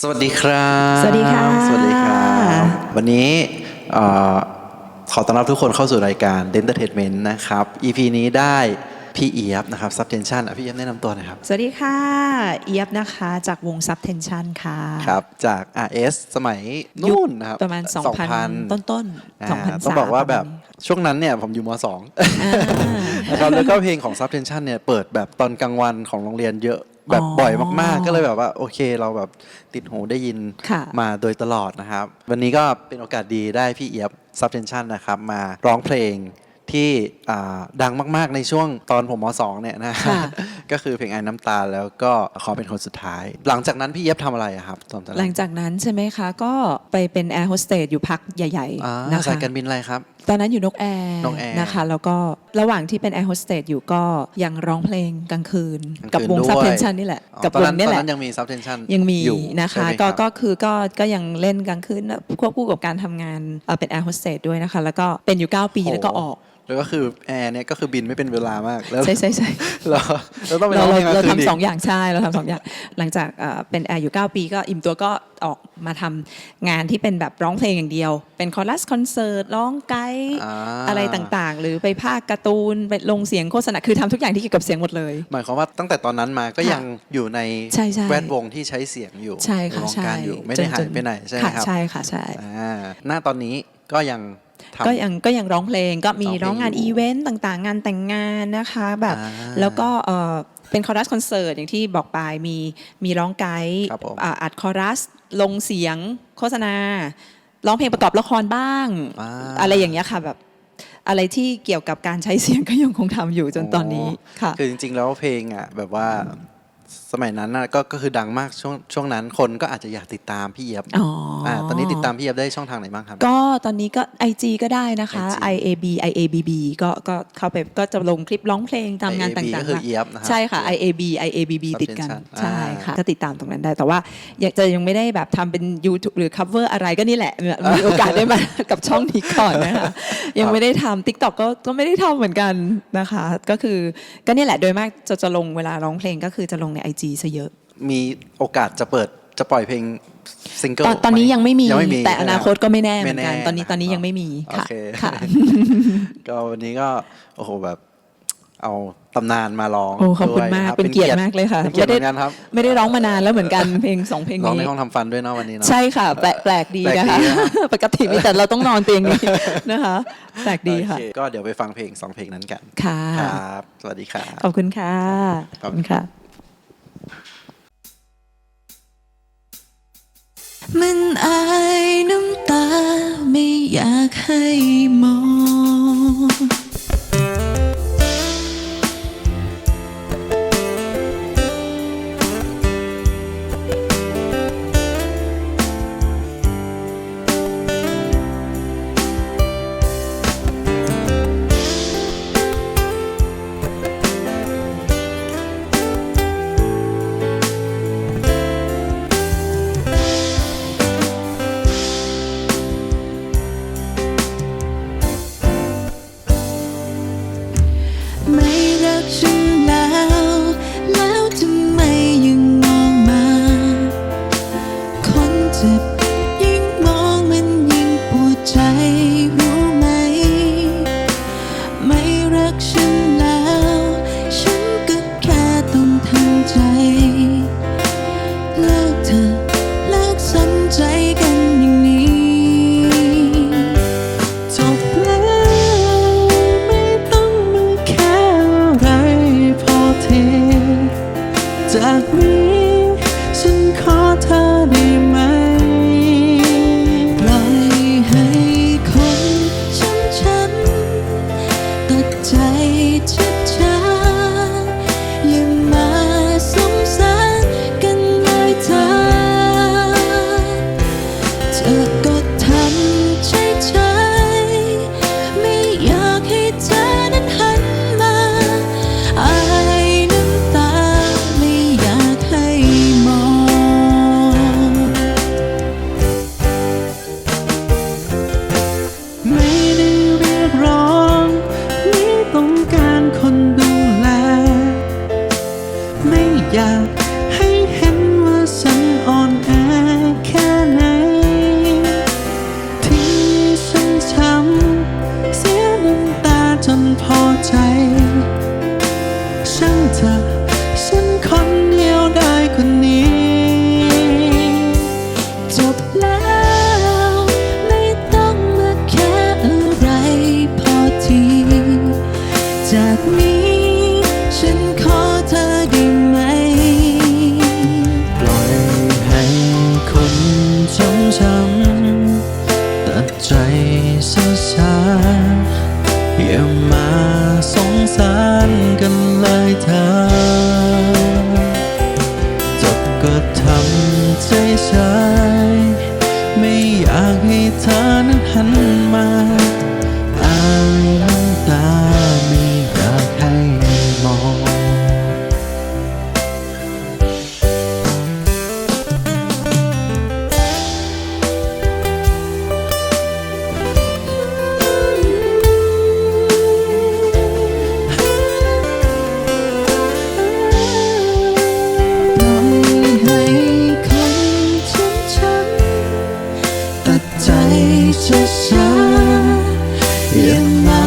สวัสดีครับสวัสดีค่ะสวัสดีครับวันนี้เอ่อขอต้อนรับทุกคนเข้าสู่รายการ Entertainment นะครับ EP นี้ได้พี่เอียบนะครับ Subtension อะพี่เอียบแนะนำตัวหน่อยครับ สวัสดีค่ะ เอียบนะคะจากวง Subtension ค่ะ ครับ จาก RS สมัยนู่นนะครับ ประมาณ 2,000 ต้นต้นๆอ่า2,003ต้องบอกว่าแบบประมณนี้ช่วงนั้นเนี่ยผมอยู่ม .2 อ่านะครับแล้วก็เพลงของ Subtension เนี่ยเปิดแบบตอนกลางวันของโรงเรียนเยอะ แบบอ๋อบ่อยมากๆ ก็เลยแบบว่าโอเคเราแบบติดหูได้ยินค่ะมาโดยตลอดนะครับ วันนี้ก็เป็นโอกาสดีได้พี่เอียบ Subtension นะครับมาร้องเพลงที่อ่าดังมากๆในช่วงตอนผมม .2 เนี่ยนะค่ะก็คือเพลงไอ้น้ำตาแล้วก็ขอเป็นคนสุดท้าย หลังจากนั้นพี่เอียบทำอะไรอะครับตอนนั้นหลังจากนั้นใช่ไหมคะ ก็ไปเป็นแอร์โฮสเตสอยู่พักใหญ่อ่าๆนะสายคะการบินอะไรครับ ตอนนั้นอยู่นกแอร์นกแอร์นะคะ แล้วก็ระหว่างที่เป็นแอร์โฮสเตสอยู่ก็ยังร้องเพลงกลางคืนกลางคืนกับวงด้วย Subtension นี่แหละอ๋อกับตอนวนั้งนนี่ตอนแหละนั้นยังมี Subtension ยังมีอยู่นะคะใช่ไหมก็รับก็คือก็ก็ยังเล่นกลางคืนควบคู่กับการทำงานเอ่อเป็นแอร์โฮสเตสด้วยนะคะ แล้วก็เป็นอยู่ 9 ปีโอ้แล้วก็ออก แล้วก็คือแอร์เนี่ยก็คือบินไม่เป็นเวลามากแล้วใช่ใช่ใช่เราเราต้องไปเราร้องเราเพลงกลเรางคืนอีกทำสองอย่างใช่เราทำสองอย่าง หลังจากเอ่อเป็นแอร์อยู่ 9 ปี ก็อิ่มตัวก็ออกมาทำงานที่เป็นแบบร้องเพลงอย่างเดียว เป็นคอรัสคอนเสิร์ตร้องไกด์อ่าอะไรต่างๆ หรือไปภาคการ์ตูนไปลงเสียงโฆษณาคือทำทุกอย่างที่เกี่ยวกับเสียงหมดเลย หมายความว่าตั้งแต่ตอนนั้นมาก็ค่ะยังอยู่ในใช่ใช่แวดวงที่ใช้เสียงอยู่ใช่ค่ะนวงใช่การอยู่ไม่ได้หายจนไปไหนใช่ไหมค่ะครับใช่ค่ะใช่อ่าหน้าตอนนี้ก็ยัง ทำก็ยังก็ยังร้องเพลงก็มีร้องเพลงร้องงานอยู่ อีเวนต์ต่างๆ งานแต่งงานนะคะแบบอ่า แล้วก็เอ่อเป็นคอรัสคอนเสิร์ตอย่างที่บอกไปมีมีร้องไกด์ครับผมอ่าอัดคอรัสลงเสียงโฆษณาร้องเพลงประกอบละครบ้างอ่าอะไรอย่างเงี้ยค่ะแบบอะไรที่เกี่ยวกับการใช้เสียงก็ยังคงทำอยู่จนตอนนี้ค่ะ คือจริงๆแล้วเพลงอะแบบว่า สมัยนั้นน่ะก็ก็คือดังมากช่วงช่วงนั้นคนก็อาจจะอยากติดตามพี่เอียบอ๋ออ่าตอนนี้ติดตามพี่เอียบได้ช่องทางไหนบ้างครับ ก็ตอนนี้ก็ IG ก็ได้นะคะ IG IAB IABB ก็ก็เข้าไปก็จะลงคลิปร้องเพลงตามงาน IAB ต่างๆก็คือเอี๊ยบนะครับ ใช่ค่ะ IAB IABB ติดกัน Subtension ใช่ค่ะอ่าก็ติดตามตรงนั้นได้ แต่ว่าอยากจะยังไม่ได้แบบทำเป็น YouTube หรือ cover อะไรก็นี่แหละ มีโอกาสได้มา กับช่องนี้ก่อนนะคะยังไม่ได้ทำ TikTok ก็ก็ไม่ได้ทำเหมือนกันนะคะ ก็คือก็นี่แหละโดยมากจะจะลงเวลาร้องเพลงก็คือจะลงใน IG ซะเยอะ มีโอกาสจะเปิดจะปล่อยเพลงซิงเกิลตอนตอนนี้ยังไม่มียังไม่มีแต่อนาคตก็ไม่แน่เหมือนกันไม่แตอนนี้ตอนนี้ยังไม่มีโอค่ะเคค่ะก็วันนี้ก็โอ้โหแบบเอาตำนานมาร้องโอ้ขอบคุณด้วยมากรับเป็นเกียรติมากเลยค่ะเป็นเกียรติเหมือนกันครับไม่ได้ร้องมานานแล้วเหมือนกันเพลงสองเพลงร้องในนี้ห้องทำฟันด้วยเนาะวันนี้เนาะใช่ค่ะ แปลกแปลกดีแปลกนะดีคะนะปกติมีแต่เราต้องนอนเตียงนี้นะคะแปลกดีค่ะโอเก็เดี๋ยวไปฟังเพลงสองเพลงนั้นกันค่ะครับสวัสดีครับขอบคุณค่ะขอบคุณค่ะ มันอายน้ำตาไม่อยากให้มอง ไ yeah. านกันหลายทาง my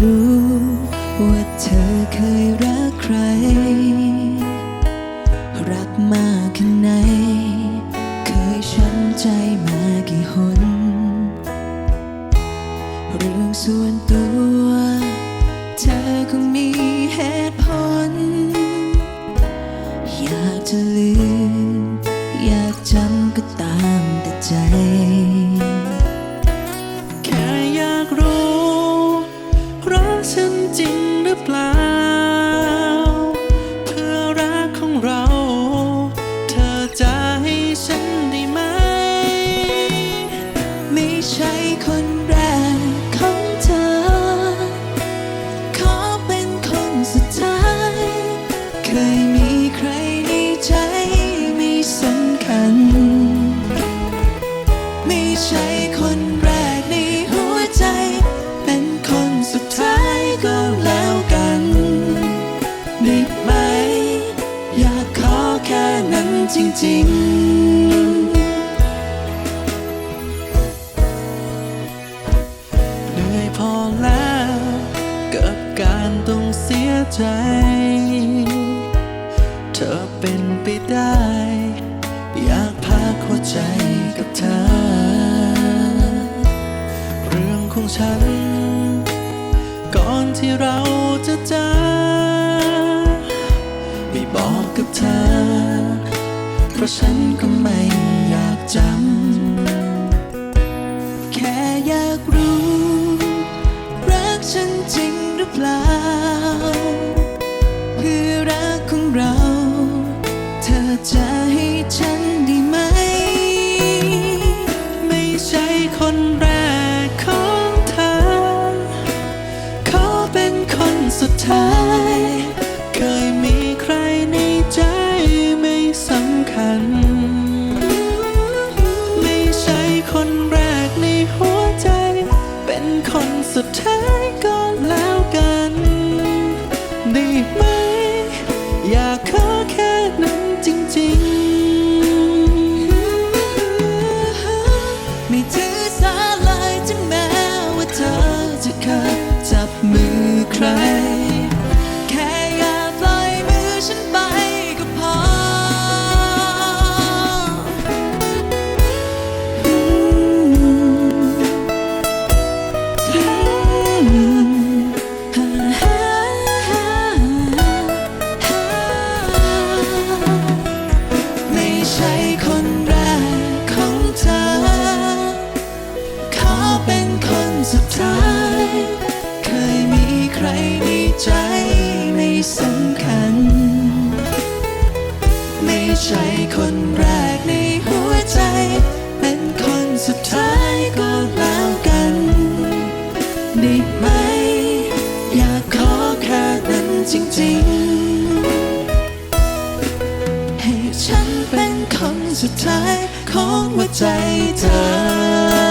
รู้ว่าเธอเคยรักใคร ก็แล้วกันดีไหม อยากขอแค่นั้นจริง ๆ เหนื่อยพอแล้วกับการต้องเสียใจ เธอเป็นไปได้ อยากพาหัวใจกับเธอ เรื่องของฉัน ที่เราจะจากไม่บอกกับเธอ เพราะฉันก็ไม่อยากจำแค่อยากรู้ คนแรกในหัวใจ เป็นคนสุดท้ายก็แล้วกันด้ไหม อยากขอแค่นั้นจริงๆ ให้ฉันเป็นคนสุดท้ายของหัวใจเธอ